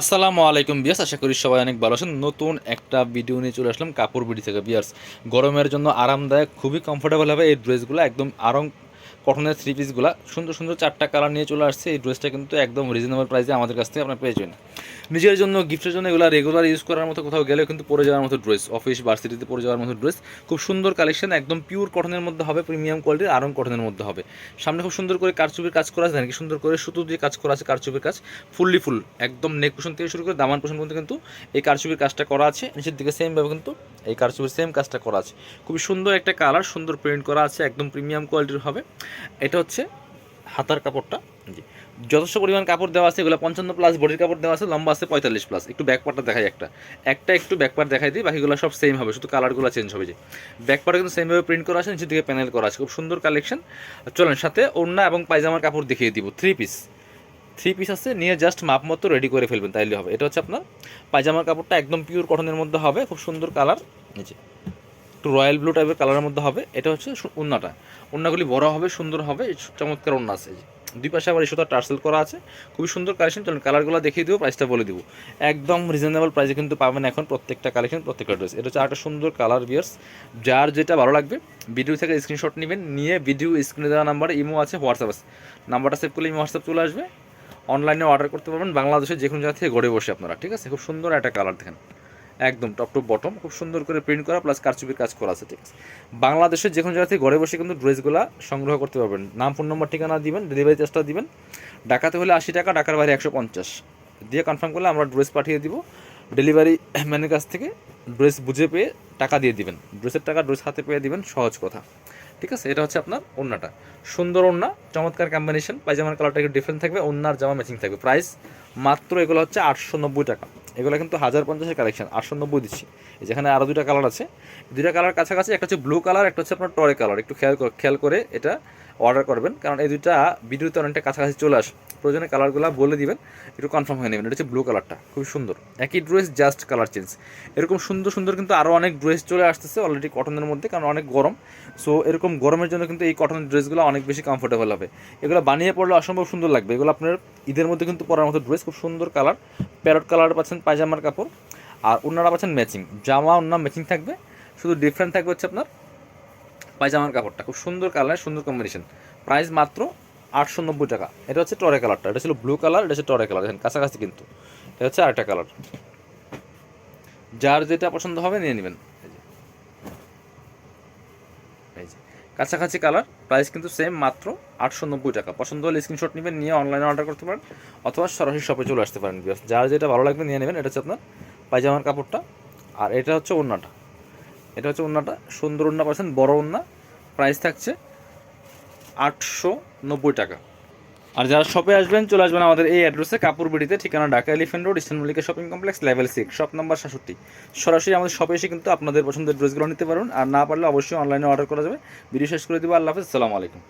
আসসালামু আলাইকুম বিয়াস আশা করি সবাই অনেক ভালো আছেন। নতুন একটা ভিডিও নিয়ে চলে আসলাম কাপড় বিডি থেকে। বিয়ার্স, গরমের জন্য আরামদায়ক, খুবই কমফোর্টেবল হবে এই ড্রেসগুলো একদম আরং কটনের থ্রি পিসগুলো সুন্দর সুন্দর চারটা কালার নিয়ে চলে আসছে। এই ড্রেসটা কিন্তু একদম রিজনেবল প্রাইসে আমাদের কাছ থেকে আপনার পেয়ে নিজের জন্য গিফটের জন্য এগুলো রেগুলার ইউজ করার মতো কোথাও গেলেও কিন্তু পরে যাওয়ার মতো ড্রেস অফিস ভার্সিটিতে পরে যাওয়ার মতো ড্রেস খুব সুন্দর কালেকশন একদম পিওর কটনের মধ্যে হবে প্রিমিয়াম কোয়ালিটির আরং কটনের মধ্যে হবে। সামনে খুব সুন্দর করে কারচুপির কাজ করা আছে সুন্দর করে সুতো দিয়ে কাজ করা আছে, কারচুপির কাজ। ফুললি ফুল একদম নেক পোষণ থেকে শুরু করে দামান পোষণ পর্যন্ত কিন্তু এই কারচুপির কাজটা করা আছে। নিচের দিকে সেমভাবে কিন্তু এই কারচুপির সেম কাজটা করা আছে। খুবই সুন্দর একটা কালার সুন্দর প্রিন্ট করা আছে, একদম প্রিমিয়াম কোয়ালিটির হবে। এটা হচ্ছে হাতার কাপড়টা, জি। যথেষ্ট পরিমাণ কাপড় দেওয়া আছে, এগুলো পঞ্চান্ন প্লাস বডির কাপড় দেওয়া আছে, লম্বা আছে পঁয়তাল্লিশ প্লাস একটু ব্যাকপার্টটা দেখাই একটা। একটা একটু ব্যাকপার্ট দেখাই দিই, বাকিগুলো সব সেম হবে, শুধু কালারগুলো চেঞ্জ হবে যে ব্যাকপার্টে কিন্তু সেমভাবে প্রিন্ট করা আছে, নিচের দিকে প্যানেল করা আছে, খুব সুন্দর কালেকশন চলেন সাথে ওড়না এবং পায়জামার কাপড় দেখিয়ে দিব থ্রি পিস থ্রি পিস আছে, নিয়ে জাস্ট মাপ মতো রেডি করে ফেলবেন, তাইলে হবে। এটা হচ্ছে আপনার পায়জামার কাপড়টা একদম পিওর কটনের মধ্যে হবে, খুব সুন্দর কালার নিচে একটু রয়্যাল ব্লু টাইপের কালারের মধ্যে হবে, এটা হচ্ছে ওড়নাটা ওড়নাগুলি বড় হবে, সুন্দর হবে চমৎকার ওড়না আছে। দুই পাশে আবার সুতা টার্সেল করা আছে, খুবই সুন্দর কালেকশন চলুন কালারগুলো দেখিয়ে দিব প্রাইসটা বলে দিব। একদম রিজনেবল প্রাইসে কিন্তু পাবেন এখন প্রত্যেকটা কালেকশন প্রত্যেকটা ড্রেস এটা হচ্ছে একটা সুন্দর কালার বিয়ার্স যার যেটা ভালো লাগবে ভিডিও থেকে স্ক্রিনশট নেবেন, নিয়ে ভিডিও স্ক্রিনে দেওয়া নাম্বারে ইমো আছে হোয়াটসঅ্যাপ আছে। নাম্বারটা সেভ করলে ইমো হোয়াটসঅ্যাপ চলে আসবে। অনলাইনে অর্ডার করতে পারবেন, বাংলাদেশের যে কোনো জায়গা থেকে গড়ে বসে আপনারা, ঠিক আছে? খুব সুন্দর একটা কালার দেখেন। একদম টপ টু বটম খুব সুন্দর করে প্রিন্ট করা প্লাস কারচুপির কাজ করা আছে, ঠিক আছে? বাংলাদেশের যে কোনো জায়গা থেকে ঘরে বসে কিন্তু ড্রেসগুলো সংগ্রহ করতে পারবেন। নাম ফোন নম্বর ঠিকানা দিবেন ডেলিভারি চার্জটা দিবেন। ঢাকাতে হলে আশি টাকা ঢাকার বাইরে একশো পঞ্চাশ। দিয়ে কনফার্ম করলে আমরা ড্রেস পাঠিয়ে দিব। ডেলিভারি ম্যানের কাছ থেকে ড্রেস বুঝে পেয়ে টাকা দিয়ে দিবেন। ড্রেসের টাকা ড্রেস হাতে পেয়ে দিবেন, সহজ কথা। ঠিক আছে? এটা হচ্ছে আপনার ওড়নাটা। সুন্দর ওড়না, চমৎকার কম্বিনেশন পায়জামার কালারটা একটু ডিফারেন্ট থাকবে, ওড়নার জামা ম্যাচিং থাকবে। প্রাইস মাত্র এগুলো হচ্ছে আটশো নব্বই টাকা। এগুলো কিন্তু হাজার পঞ্চাশের কালেকশন আটশো নব্বই দিচ্ছি। যেখানে আরও দুটা কালার আছে। দুটা কালার কাছাকাছি, একটা হচ্ছে ব্লু কালার একটা হচ্ছে আপনার টরে কালার একটু খেয়াল খেয়াল করে এটা অর্ডার করবেন। কারণ এই দুইটা ভিডিওতে অনেকটা কাছাকাছি চলে আসে। প্রয়োজনে কালারগুলো বলে দিবেন একটু কনফার্ম হয়ে নেবেন। এটা হচ্ছে ব্লু কালারটা খুব সুন্দর। একই ড্রেস জাস্ট কালার চেঞ্জ এরকম সুন্দর সুন্দর কিন্তু আরও অনেক ড্রেস চলে আসতেছে অলরেডি কটনের মধ্যে, কারণ অনেক গরম। সো এরকম গরমের জন্য কিন্তু এই কটনের ড্রেসগুলো অনেক বেশি কমফোর্টেবল হবে। এগুলো বানিয়ে পড়লে অসম্ভব সুন্দর লাগবে। এগুলো আপনার ঈদের মধ্যে কিন্তু পরার মতো ড্রেস খুব সুন্দর কালার প্যারট কালার পাচ্ছেন পায়জামার কাপড়। আর ওনারা পাচ্ছেন ম্যাচিং জামা ওনার ম্যাচিং থাকবে। শুধু ডিফারেন্ট থাকবে হচ্ছে আপনার পায়জামার কাপড়টা। খুব সুন্দর কালার, সুন্দর কম্বিনেশন প্রাইস মাত্র আটশো নব্বই টাকা। এটা হচ্ছে টরে কালারটা। এটা ছিল ব্লু কালার এটা হচ্ছে টরে কালার। দেখেন, কাছাকাছি কিন্তু। এটা হচ্ছে আরেকটা কালার যার যেটা পছন্দ হবে নিয়ে নেবেন। কাছাকাছি কালার। প্রাইস কিন্তু সেম মাত্র আটশো নব্বই টাকা। পছন্দ হলে স্ক্রিনশট নেবেন, নিয়ে অনলাইনে অর্ডার করতে পারেন, অথবা সরাসরি শপে চলে আসতে পারেন যার যেটা ভালো লাগবে নিয়ে নেবেন, এটা হচ্ছে আপনার পায়জামার কাপড়টা। আর এটা হচ্ছে ওড়নাটা। এটা হচ্ছে ওড়নাটা সুন্দর ওড়না পাচ্ছেন, বড় ওড়না প্রাইস থাকছে আটশো নব্বই টাকা। আর যারা শপে আসবেন, চলে আসবেন আমাদের এই অ্যাড্রেসে কাপুরবিড়িতে ঠিকানা Dhaka elephant road, eastern Mallika shopping complex level six shop number সাতষট্টি। সরাসরি আমাদের শপে এসে কিন্তু আপনাদের পছন্দের ড্রেসগুলো নিতে পারুন। আর না পারলে অবশ্যই অনলাইনে অর্ডার করা যাবে। ভিডিও শেষ করে দেবো, আল্লাহ হাফিজ, আসসালামু আলাইকুম।